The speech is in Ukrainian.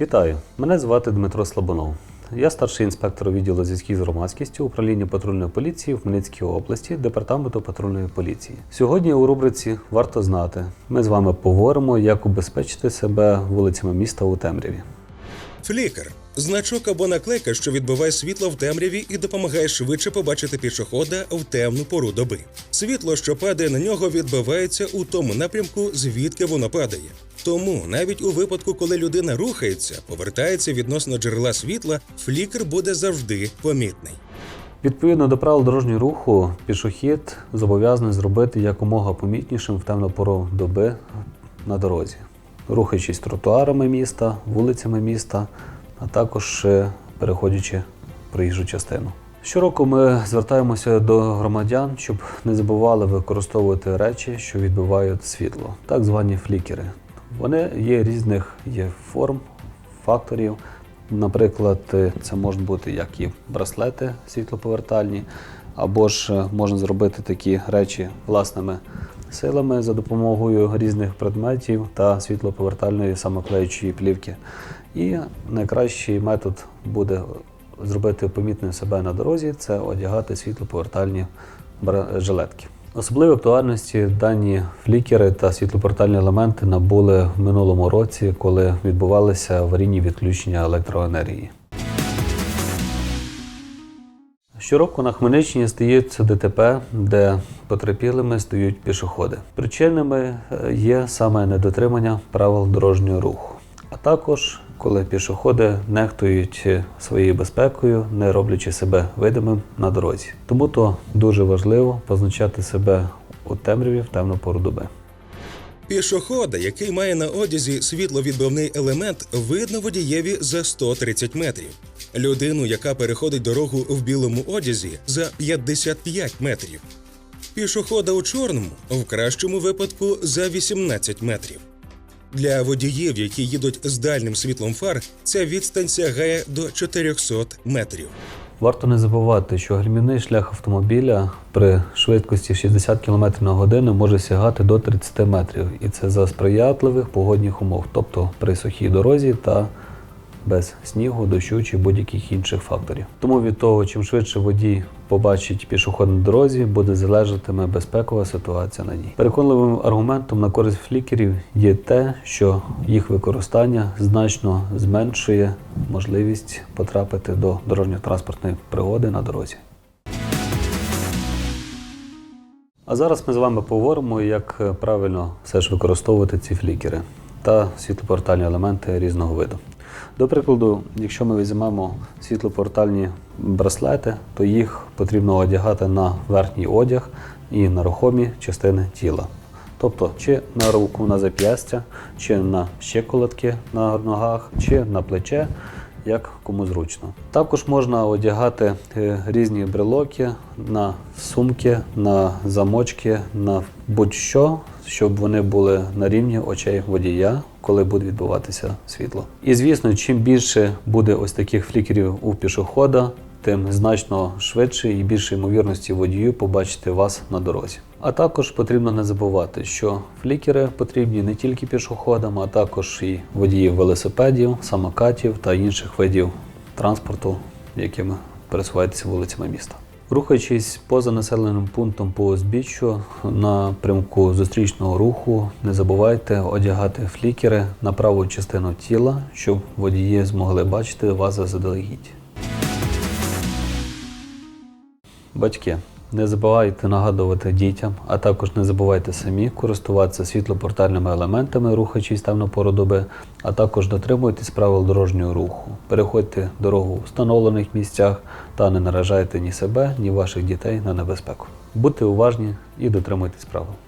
Вітаю! Мене звати Дмитро Слабунов. Я старший інспектор відділу зв'язків з громадськістю управління патрульної поліції в Хмельницькій області Департаменту патрульної поліції. Сьогодні у рубриці Варто знати. Ми з вами поговоримо, як убезпечити себе вулицями міста у темряві. Флікер значок або наклейка, що відбиває світло в темряві і допомагає швидше побачити пішохода в темну пору доби. Світло, що падає на нього, відбивається у тому напрямку, звідки воно падає. Тому навіть у випадку, коли людина рухається, повертається відносно джерела світла, флікер буде завжди помітний. Відповідно до правил дорожнього руху, пішохід зобов'язаний зробити якомога помітнішим в темну пору доби на дорозі, рухаючись тротуарами міста, вулицями міста, а також е, переходячи проїжджу частину. Щороку ми звертаємося до громадян, щоб не забували використовувати речі, що відбивають світло, так звані флікери. Вони є різних є форм, факторів. Наприклад, е, це можуть бути як і браслети світлоповертальні, або ж е, можна зробити такі речі власними силами за допомогою різних предметів та світлоповертальної самоклеючої плівки. І найкращий метод буде зробити помітним себе на дорозі це одягати світлоповертальні жилетки. Особливої актуальності дані флікери та світлопортальні елементи набули в минулому році, коли відбувалися аварійні відключення електроенергії. Щороку на Хмельниччині стаються ДТП, де потерпілими стають пішоходи. Причинами е, є саме недотримання правил дорожнього руху, а також коли пішоходи нехтують своєю безпекою, не роблячи себе видимим на дорозі. Тому то дуже важливо позначати себе у темряві в темну пору доби. Пішохода, який має на одязі світловідбивний елемент, видно водієві за 130 метрів. Людину, яка переходить дорогу в білому одязі, за 55 метрів. Пішохода у чорному в кращому випадку за 18 метрів. Для водіїв, які їдуть з дальнім світлом фар, ця відстань сягає до 400 метрів. Варто не забувати, що гальмівний шлях автомобіля при швидкості 60 км на годину може сягати до 30 метрів, і це за сприятливих погодних умов, тобто при сухій дорозі та без снігу, дощу чи будь-яких інших факторів. Тому від того, чим швидше водій побачить пішохід на дорозі, буде залежатиме безпекова ситуація на ній. Переконливим аргументом на користь флікерів є те, що їх використання значно зменшує можливість потрапити до дорожньо-транспортної пригоди на дорозі. А зараз ми з вами поговоримо, як е, правильно все ж використовувати ці флікери та світлопортальні елементи різного виду. До прикладу, якщо ми візьмемо світлопортальні браслети, то їх потрібно одягати на верхній одяг і на рухомі частини тіла. Тобто чи на руку на зап'ястя, чи на щиколотки на ногах, чи на плече, як кому зручно. Також можна одягати е, різні брелоки на сумки, на замочки, на будь-що, щоб вони були на рівні очей водія, коли буде відбуватися світло. І звісно, чим більше буде ось таких флікерів у пішохода, тим значно швидше і більше ймовірності водію побачити вас на дорозі. А також потрібно не забувати, що флікери потрібні не тільки пішоходам, а також і водіїв велосипедів, самокатів та інших видів транспорту, якими пересуваєтеся вулицями міста. Рухаючись поза населеним пунктом по узбіччю на примку зустрічного руху, не забувайте одягати флікери на праву частину тіла, щоб водії змогли бачити вас заздалегідь. Батьки, не забувайте нагадувати дітям, а також не забувайте самі користуватися світлопортальними елементами, рухаючись там на пору доби, а також дотримуйтесь правил дорожнього руху. Переходьте дорогу в встановлених місцях та не наражайте ні себе, ні ваших дітей на небезпеку. Будьте уважні і дотримуйтесь правил.